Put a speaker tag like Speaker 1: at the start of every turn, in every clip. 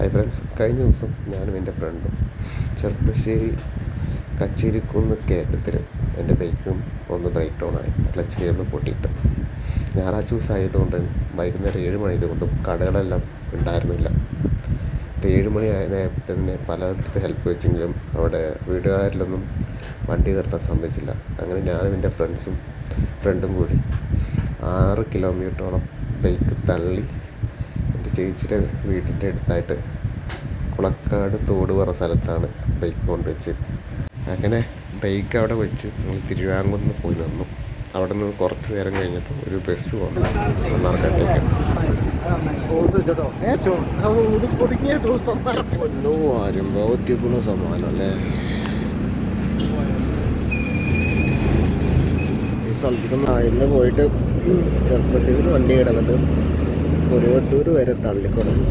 Speaker 1: Hi friends കഴിഞ്ഞ ദിവസം ഞാനും എന്റെ ഫ്രണ്ടും ചെറുപ്പശ്ശേരി കച്ചേരിക്കുന്ന് കയറ്റത്തിൽ എന്റെ ബൈക്കും ഒന്ന് ബ്രേക്ക് ഡൗൺ ആയി. ക്ലച്ച് കേബിൾ പൊട്ടിയിട്ട്. ഞായറാഴ്ച ദിവസം ആയതുകൊണ്ട് വൈകുന്നേരം ഏഴ് മണി ആയതുകൊണ്ടും കടകളെല്ലാം ഉണ്ടായിരുന്നില്ല. ഒരു ഏഴ് മണി ആയപ്പോൾ തന്നെ പലയിടത്ത് ഹെൽപ്പ് വെച്ചെങ്കിലും അവിടെ വീടുകാരിലൊന്നും വണ്ടി നിർത്താൻ സമ്മതിച്ചില്ല. അങ്ങനെ ഞാനും എന്റെ ഫ്രണ്ട്സും ഫ്രണ്ടും കൂടി ആറ് കിലോമീറ്ററോളം ബൈക്ക് തള്ളി ചേച്ചിയുടെ വീടിന്റെ അടുത്തായിട്ട് കുളക്കാട് തോട് പറഞ്ഞ സ്ഥലത്താണ് ബൈക്ക് കൊണ്ടുവച്ച്. അങ്ങനെ ബൈക്ക് അവിടെ വെച്ച് നമ്മൾ തിരുവാങ്കുന്ന് പോയി നിന്നു. അവിടെ നിന്ന് കുറച്ച് നേരം കഴിഞ്ഞപ്പോൾ ഒരു ബസ് വന്നു. മണ്ണാർക്കാട്ടേക്ക് പൊന്നോ അനുഭവത്തിക്കുള്ള സമ്മാനം അല്ലേ? ഈ സ്ഥലത്തേക്ക് ഇന്ന് പോയിട്ട് ചെറുപ്പശ്ശേരി വണ്ടി കിടന്നിട്ട് കുരുവട്ടൂർ വരെ തള്ളിക്കൊടുത്തു.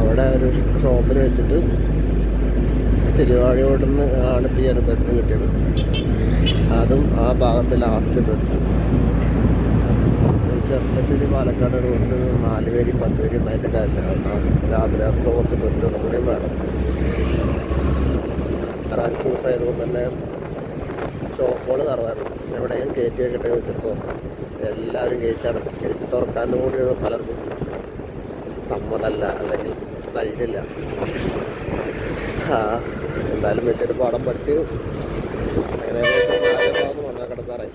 Speaker 1: അവിടെ ഒരു ഷോപ്പിൽ വെച്ചിട്ട് തിരുവാഴിയോട് നിന്ന് ആണ് ഈ ഒരു ബസ് കിട്ടിയത്. അതും ആ ഭാഗത്തെ last bus Cherpulassery Palakkad route നാല് പേരും പത്ത് പേരും ഒന്നായിട്ട് കാര്യമില്ല രാത്രി അപ്പോൾ കുറച്ച് ബസ്സുകളും കൂടെയും വേണം. ഞായറാഴ്ച ദിവസമായതുകൊണ്ട് തന്നെ ഷോപ്പുകൾ കുറവായിരുന്നു എവിടെയും കയറ്റി വെക്കട്ടെ വെച്ചപ്പോൾ എല്ലാവരും ഗേറ്റ് അടച്ചു ഗേറ്റ് തുറക്കാനും കൂടി പലർക്കും സമ്മതമല്ല അല്ലെങ്കിൽ ആ എന്തായാലും വലിയൊരു പാഠം പഠിച്ച് ഏകദേശം നാല് മണ്ണാക്കടത്താറായി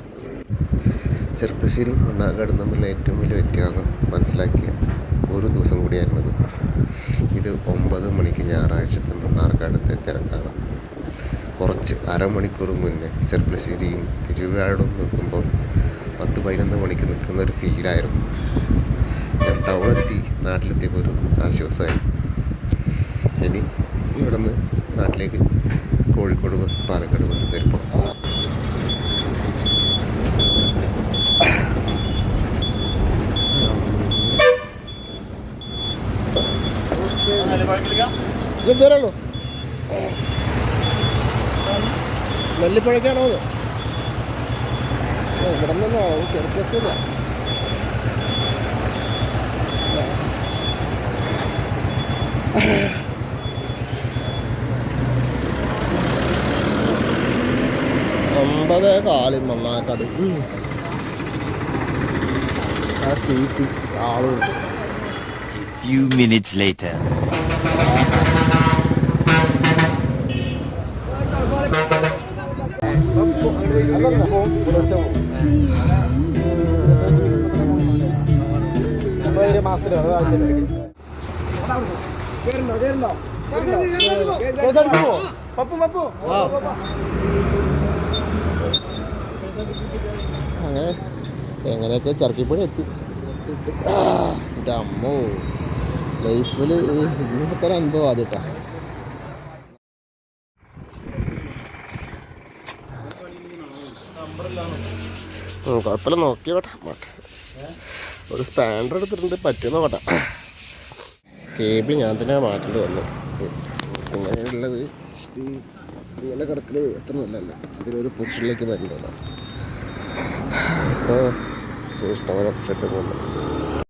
Speaker 1: ചെറുപ്പശ്ശേരി മണ്ണാക്കാട് തമ്മിലുള്ള ഏറ്റവും വലിയ വ്യത്യാസം മനസ്സിലാക്കിയ ഒരു ദിവസം കൂടിയായിരുന്നത്. ഇത് ഒമ്പത് മണിക്ക് ഞായറാഴ്ചത്തെ മണ്ണാർക്കാടത്തെ തിരക്കാണ്. കുറച്ച് അരമണിക്കൂർ മുന്നേ ചെറുപ്പശ്ശേരിയും തിരുവാടും നിൽക്കുമ്പോൾ പത്ത് പതിനൊന്ന് മണിക്ക് നിൽക്കുന്ന ഒരു ഫീലായിരുന്നു. ഞാൻ ടൗണെത്തി നാട്ടിലെത്തിയപ്പോൾ ഒരു ആശ്വാസമായി. ഇനി ഇവിടെ നിന്ന് നാട്ടിലേക്ക് കോഴിക്കോട് ബസ് പാലക്കാട് ബസ് കയറി പോകണം
Speaker 2: ഇതെന്തോരാണോ നെല്ലിപ്പഴക്കാണോ അത്? ഇവിടെ നിന്നോ? ചെറുപ്പസില്ല ഒമ്പത് കാലി മണ്ണാക്കാട് ആ തീറ്റി ആളുണ്ട്.
Speaker 3: Few minutes later.
Speaker 2: അങ്ങനെ എങ്ങനെയൊക്കെ ചെറുക്കിപ്പണി എത്തി അമ്മോ. ലൈഫിൽ ഇന്നത്തെ അനുഭവം ആദ്യട്ടാ. കുഴപ്പമില്ല നോക്കി വേട്ടെ ഒരു സ്പാൻഡർ എടുത്തിട്ടുണ്ട് പറ്റുന്ന വേട്ടെ കേബിൾ ഞാൻ തന്നെ മാറ്റേണ്ടി വന്നു. ഇങ്ങനെയുള്ളത് ഈ ഇങ്ങനെ കിടക്കൽ എത്ര നല്ലതല്ല. അതിലൊരു പൊസിഷനിലേക്ക് വരേണ്ടതാണ് ഇപ്പോൾ ഇഷ്ടംപോലെ ഷെട്ട് പോകുന്നു